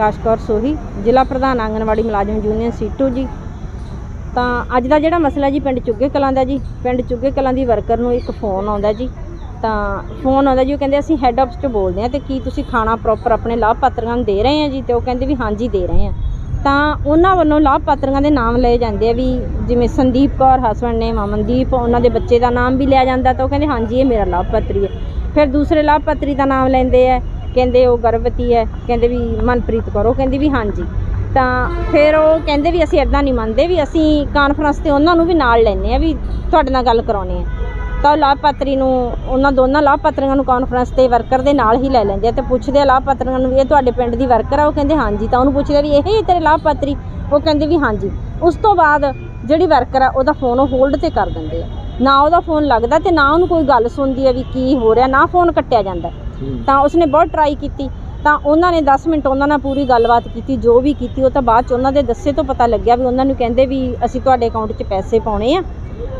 ਪ੍ਰਕਾਸ਼ ਕੌਰ ਸੋਹੀ, ਜ਼ਿਲ੍ਹਾ ਪ੍ਰਧਾਨ ਆਂਗਣਵਾੜੀ ਮੁਲਾਜ਼ਮ ਯੂਨੀਅਨ ਸੀਟੂ ਜੀ। ਤਾਂ ਅੱਜ ਦਾ ਜਿਹੜਾ ਮਸਲਾ ਜੀ, ਪਿੰਡ ਚੁੱਗੇ ਕਲਾਂ ਦਾ ਜੀ, ਪਿੰਡ ਚੁੱਗੇ ਕਲਾਂ ਦੀ ਵਰਕਰ ਨੂੰ ਇੱਕ ਫੋਨ ਆਉਂਦਾ ਜੀ। ਤਾਂ ਫੋਨ ਆਉਂਦਾ ਜੀ, ਉਹ ਕਹਿੰਦੇ ਅਸੀਂ ਹੈੱਡ ਆਫਿਸ 'ਚ ਬੋਲਦੇ ਆ ਤੇ ਕੀ ਤੁਸੀਂ ਖਾਣਾ ਪ੍ਰੋਪਰ ਆਪਣੇ ਲਾਭਪਾਤਰੀਆਂ ਨੂੰ ਦੇ ਰਹੇ ਆ ਜੀ? ਤੇ ਉਹ ਕਹਿੰਦੇ ਵੀ ਹਾਂਜੀ, ਦੇ ਰਹੇ ਆ ਤਾਂ ਉਹਨਾਂ ਵੱਲੋਂ ਲਾਭਪਾਤਰੀਆਂ ਦੇ ਨਾਮ ਲਏ ਜਾਂਦੇ ਆ ਵੀ ਜਿਵੇਂ ਸੰਦੀਪ ਕੌਰ, ਹਸਬੰਡ ਨੇ ਅਮਨਦੀਪ ਉਹਨਾਂ ਦੇ ਬੱਚੇ ਦਾ ਨਾਮ ਵੀ ਲਿਆ ਜਾਂਦਾ ਤਾਂ ਉਹ ਕਹਿੰਦੇ ਹਾਂਜੀ, ਇਹ ਮੇਰਾ ਲਾਭਪਾਤਰੀ ਹੈ। ਫਿਰ ਦੂਸਰੇ ਲਾਭਪਾਤਰੀ ਦਾ ਨਾਮ ਲੈਂਦੇ ਆ ਕਹਿੰਦੇ ਉਹ ਗਰਭਵਤੀ ਹੈ, ਕਹਿੰਦੇ ਵੀ ਮਨਪ੍ਰੀਤ ਕਰੋ, ਉਹ ਕਹਿੰਦੀ ਵੀ ਹਾਂਜੀ। ਤਾਂ ਫਿਰ ਉਹ ਕਹਿੰਦੇ ਵੀ ਅਸੀਂ ਇਦਾਂ ਨਹੀਂ ਮੰਨਦੇ, ਵੀ ਅਸੀਂ ਕਾਨਫਰੰਸ ਤੇ ਉਹਨਾਂ ਨੂੰ ਵੀ ਨਾਲ ਲੈਨੇ ਆ ਵੀ ਤੁਹਾਡੇ ਨਾਲ ਗੱਲ ਕਰਾਉਣੀ ਹੈ। ਤਾਂ ਉਹ ਲਾਭਪਾਤਰੀ ਨੂੰ, ਉਹਨਾਂ ਦੋਨਾਂ ਲਾਭਪਾਤਰੀਆਂ ਨੂੰ ਕਾਨਫਰੰਸ ਤੇ ਵਰਕਰ ਦੇ ਨਾਲ ਹੀ ਲੈ ਲੈਂਦੇ ਆ ਤੇ ਪੁੱਛਦੇ ਆ ਲਾਭਪਾਤਰੀਆਂ ਨੂੰ ਵੀ ਇਹ ਤੁਹਾਡੇ ਪਿੰਡ ਦੀ ਵਰਕਰ ਆ? ਉਹ ਕਹਿੰਦੇ ਹਾਂਜੀ। ਤਾਂ ਉਹਨੂੰ ਪੁੱਛਦੇ ਵੀ ਇਹ ਹੀ ਤੇਰੇ ਲਾਭਪਾਤਰੀ? ਉਹ ਕਹਿੰਦੇ ਵੀ ਹਾਂਜੀ। ਉਸ ਤੋਂ ਬਾਅਦ ਜਿਹੜੀ ਵਰਕਰ ਆ ਉਹਦਾ ਫੋਨ ਉਹ ਹੋਲਡ ਤੇ ਕਰ ਦਿੰਦੇ ਆ। ਨਾ ਉਹਦਾ ਫੋਨ ਲੱਗਦਾ ਤੇ ਨਾ ਉਹਨੂੰ ਕੋਈ ਗੱਲ ਸੁਣਦੀ ਆ ਵੀ ਕੀ ਹੋ ਰਿਹਾ ਨਾ ਫੋਨ ਕੱਟਿਆ ਜਾਂਦਾ। ਤਾਂ ਉਸਨੇ ਬਹੁਤ ਟਰਾਈ ਕੀਤੀ। ਤਾਂ ਉਹਨਾਂ ਨੇ 10 ਮਿੰਟ ਉਹਨਾਂ ਨਾਲ ਪੂਰੀ ਗੱਲਬਾਤ ਕੀਤੀ ਜੋ ਵੀ ਕੀਤੀ ਉਹ ਤਾਂ ਬਾਅਦ ਚ ਉਹਨਾਂ ਦੇ ਦੱਸੇ ਤੋਂ ਪਤਾ ਲੱਗਿਆ ਵੀ ਉਹਨਾਂ ਨੂੰ ਕਹਿੰਦੇ ਵੀ ਅਸੀਂ ਤੁਹਾਡੇ ਅਕਾਊਂਟ 'ਚ ਪੈਸੇ ਪਾਉਣੇ ਆ।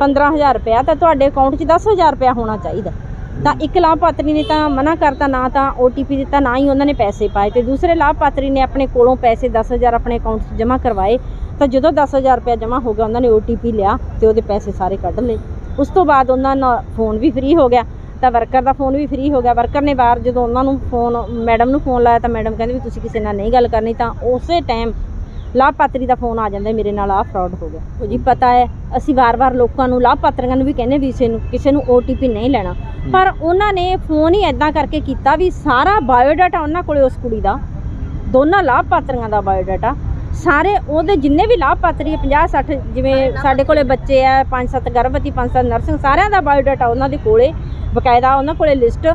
15000 ਰੁਪਇਆ ਤਾਂ ਤੁਹਾਡੇ ਅਕਾਊਂਟ 'ਚ 10000 ਰੁਪਇਆ ਹੋਣਾ ਚਾਹੀਦਾ। ਤਾਂ ਇੱਕ ਲਾਭਪਾਤਰੀ ਨੇ ਤਾਂ ਮਨਾ ਕਰਤਾ ਨਾ ਤਾਂ OTP ਦਿੱਤਾ, ਨਾ ਹੀ ਉਹਨਾਂ ਨੇ ਪੈਸੇ ਪਾਏ ਤੇ ਦੂਸਰੇ ਲਾਭਪਾਤਰੀ ਨੇ ਆਪਣੇ ਕੋਲੋਂ ਪੈਸੇ 10000 ਆਪਣੇ ਅਕਾਊਂਟ 'ਚ ਜਮ੍ਹਾਂ ਕਰਵਾਏ ਤਾਂ ਜਦੋਂ 10000 ਰੁਪਇਆ ਜਮ੍ਹਾਂ ਹੋ ਗਿਆ, ਉਹਨਾਂ ਨੇ OTP ਲਿਆ ਤੇ ਉਹਦੇ ਪੈਸੇ ਸਾਰੇ ਕੱਢ ਲਏ। ਉਸ ਤੋਂ ਬਾਅਦ ਉਹਨਾਂ ਦਾ ਫੋਨ ਵੀ ਫ੍ਰੀ ਹੋ ਗਿਆ ਤਾਂ ਵਰਕਰ ਦਾ ਫੋਨ ਵੀ ਫ੍ਰੀ ਹੋ ਗਿਆ। ਵਰਕਰ ਨੇ ਬਾਹਰ ਜਦੋਂ ਉਹਨਾਂ ਨੂੰ ਫੋਨ ਮੈਡਮ ਨੂੰ ਫੋਨ ਲਾਇਆ ਤਾਂ ਮੈਡਮ ਕਹਿੰਦੇ ਵੀ ਤੁਸੀਂ ਕਿਸੇ ਨਾਲ ਨਹੀਂ ਗੱਲ ਕਰਨੀ ਤਾਂ ਉਸੇ ਟਾਈਮ ਲਾਭਪਾਤਰੀ ਦਾ ਫੋਨ ਆ ਜਾਂਦਾ ਮੇਰੇ ਨਾਲ ਆਹ ਫਰਾਡ ਹੋ ਗਿਆ। ਉਹ ਜੀ ਪਤਾ ਹੈ ਅਸੀਂ ਵਾਰ-ਵਾਰ ਲੋਕਾਂ ਨੂੰ ਲਾਭਪਾਤਰੀਆਂ ਨੂੰ ਵੀ ਕਹਿੰਦੇ ਵੀ ਕਿਸੇ ਨੂੰ ਕਿਸੇ ਨੂੰ OTP ਨਹੀਂ ਲੈਣਾ। ਪਰ ਉਹਨਾਂ ਨੇ ਫੋਨ ਹੀ ਐਦਾਂ ਕਰਕੇ ਕੀਤਾ ਵੀ ਸਾਰਾ ਬਾਇਓਡਾਟਾ ਉਹਨਾਂ ਕੋਲੇ ਉਸ ਕੁੜੀ ਦਾ। ਦੋਨਾਂ ਲਾਭਪਾਤਰੀਆਂ ਦਾ ਬਾਇਓਡਾਟਾ ਸਾਰੇ ਉਹਦੇ ਜਿੰਨੇ ਵੀ ਲਾਭਪਾਤਰੀ 50 60 ਜਿਵੇਂ ਸਾਡੇ ਕੋਲੇ ਬੱਚੇ ਆ 5-7 ਗਰਭਵਤੀ 5-7 ਨਰਸਿੰਗ ਸਾਰਿਆਂ ਦਾ ਬਾਇਓਡਾਟਾ ਉਹਨਾਂ ਦੇ ਕੋਲੇ ਬਕਾਇਦਾ ਉਹਨਾਂ ਕੋਲੇ ਲਿਸਟ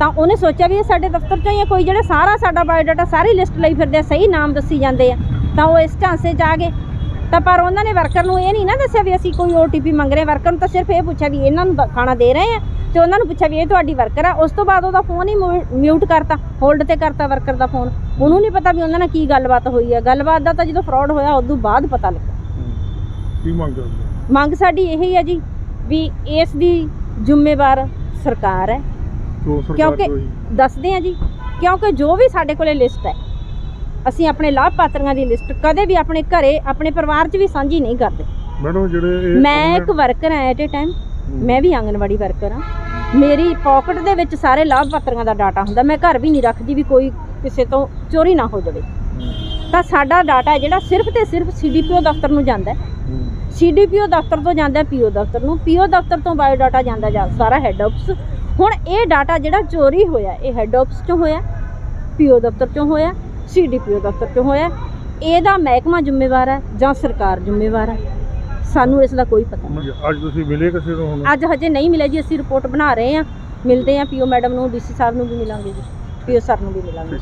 ਤਾਂ ਉਹਨੇ ਸੋਚਿਆ ਵੀ ਇਹ ਸਾਡੇ ਦਫ਼ਤਰ ਚੋਂ ਹੀ ਆ ਕੋਈ ਜਿਹੜਾ ਸਾਰਾ ਸਾਡਾ ਬਾਇਓਡਾਟਾ ਸਾਰੀ ਲਿਸਟ ਲਈ ਫਿਰਦੇ ਆ ਸਹੀ ਨਾਮ ਦੱਸੀ ਜਾਂਦੇ ਆ। ਤਾਂ ਉਹ ਇਸ ਝਾਂਸੇ 'ਚ ਆ ਗਏ ਤਾਂ ਪਰ ਉਹਨਾਂ ਨੇ ਵਰਕਰ ਨੂੰ ਇਹ ਨਹੀਂ ਨਾ ਦੱਸਿਆ ਵੀ ਅਸੀਂ ਕੋਈ OTP ਮੰਗ ਰਹੇ ਵਰਕਰ ਨੂੰ ਤਾਂ ਸਿਰਫ ਇਹ ਪੁੱਛਿਆ ਵੀ ਇਹਨਾਂ ਨੂੰ ਖਾਣਾ ਦੇ ਰਹੇ ਆ ਤੇ ਉਹਨਾਂ ਨੂੰ ਪੁੱਛਿਆ ਵੀ ਇਹ ਤੁਹਾਡੀ ਵਰਕਰ ਆ ਉਸ ਤੋਂ ਬਾਅਦ ਉਹਦਾ ਫੋਨ ਹੀ ਮਿਊਟ ਕਰਤਾ ਹੋਲਡ ਤੇ ਕਰਤਾ ਵਰਕਰ ਦਾ ਫੋਨ ਉਹਨੂੰ ਨਹੀਂ ਪਤਾ ਵੀ ਉਹਨਾਂ ਨਾਲ ਕੀ ਗੱਲਬਾਤ ਹੋਈ ਹੈ ਗੱਲਬਾਤ ਦਾ ਤਾਂ ਜਦੋਂ ਫਰਾਡ ਹੋਇਆ ਉਦੋਂ ਬਾਅਦ ਪਤਾ ਲੱਗਾ ਕੀ ਮੰਗ ਕਰਦੇ? ਮੰਗ ਸਾਡੀ ਇਹੀ ਹੈ ਜੀ ਵੀ ਇਸ ਦੀ ਜ਼ਿੰਮੇਵਾਰ ਸਰਕਾਰ ਹੈ ਕਿਉਂਕਿ ਦੱਸਦੇ ਆ ਜੀ ਕਿਉਂਕਿ ਜੋ ਵੀ ਸਾਡੇ ਕੋਲੇ ਲਿਸਟ ਹੈ ਅਸੀਂ ਆਪਣੇ ਲਾਭਪਾਤਰੀਆਂ ਦੀ ਲਿਸਟ ਕਦੇ ਵੀ ਆਪਣੇ ਘਰੇ ਆਪਣੇ ਪਰਿਵਾਰ 'ਚ ਵੀ ਸਾਂਝੀ ਨਹੀਂ ਕਰਦੇ। ਮੈਡਮ ਜਿਹੜੇ ਮੈਂ ਇੱਕ ਵਰਕਰ ਹਾਂ ਐਟ ਏ ਟਾਈਮ ਮੈਂ ਵੀ ਆਂਗਨਵਾੜੀ ਵਰਕਰ ਹਾਂ। ਮੇਰੀ ਪਾਕਟ ਦੇ ਵਿੱਚ ਸਾਰੇ ਲਾਭਪਾਤਰੀਆਂ ਦਾ ਡਾਟਾ ਹੁੰਦਾ। ਮੈਂ ਘਰ ਵੀ ਨਹੀਂ ਰੱਖਦੀ ਵੀ ਕੋਈ ਕਿਸੇ ਤੋਂ ਚੋਰੀ ਨਾ ਹੋ ਜਾਵੇ। ਤਾਂ ਸਾਡਾ ਡਾਟਾ ਜਿਹੜਾ ਸਿਰਫ ਤੇ ਸਿਰਫ ਸੀਡੀਪੀਓ ਦਫ਼ਤਰ ਨੂੰ ਜਾਂਦਾ ਸੀਡੀਪੀਓ ਦਫ਼ਤਰ ਤੋਂ ਜਾਂਦਾ ਪੀਓ ਦਫ਼ਤਰ ਨੂੰ। ਪੀਓ ਦਫ਼ਤਰ ਤੋਂ ਬਾਇਓ ਡਾਟਾ ਜਾਂਦਾ ਜਾ ਸਾਰਾ ਹੈੱਡ ਆਫਿਸ ਹੁਣ ਇਹ ਡਾਟਾ ਜਿਹੜਾ ਚੋਰੀ ਹੋਇਆ ਇਹ ਹੈੱਡ ਆਫਿਸ ਚੋਂ ਹੋਇਆ ਪੀਓ ਦਫ਼ਤਰ ਚੋਂ ਹੋਇਆ। ਸੀਡੀਪੀਓ ਦਫ਼ਤਰ ਚੋਂ ਹੋਇਆ? ਇਹਦਾ ਮਹਿਕਮਾ ਜ਼ਿੰਮੇਵਾਰ ਹੈ ਜਾਂ ਸਰਕਾਰ ਜ਼ਿੰਮੇਵਾਰ ਹੈ? ਸਾਨੂੰ ਇਸ ਦਾ ਕੋਈ ਪਤਾ ਨਹੀਂ। ਅੱਜ ਤੁਸੀਂ ਮਿਲੇ ਕਿਸੇ ਨੂੰ ਹੁਣ? ਅੱਜ ਹਜੇ ਨਹੀਂ ਮਿਲਿਆ ਜੀ ਅਸੀਂ ਰਿਪੋਰਟ ਬਣਾ ਰਹੇ ਹਾਂ। ਮਿਲਦੇ ਹਾਂ ਪੀਓ ਮੈਡਮ ਨੂੰ ਡੀਸੀ ਸਾਹਿਬ ਨੂੰ ਵੀ ਮਿਲਾਂਗੇ ਜੀ। ਪੀਓ ਸਰ ਨੂੰ ਵੀ ਮਿਲਾਂਗੇ।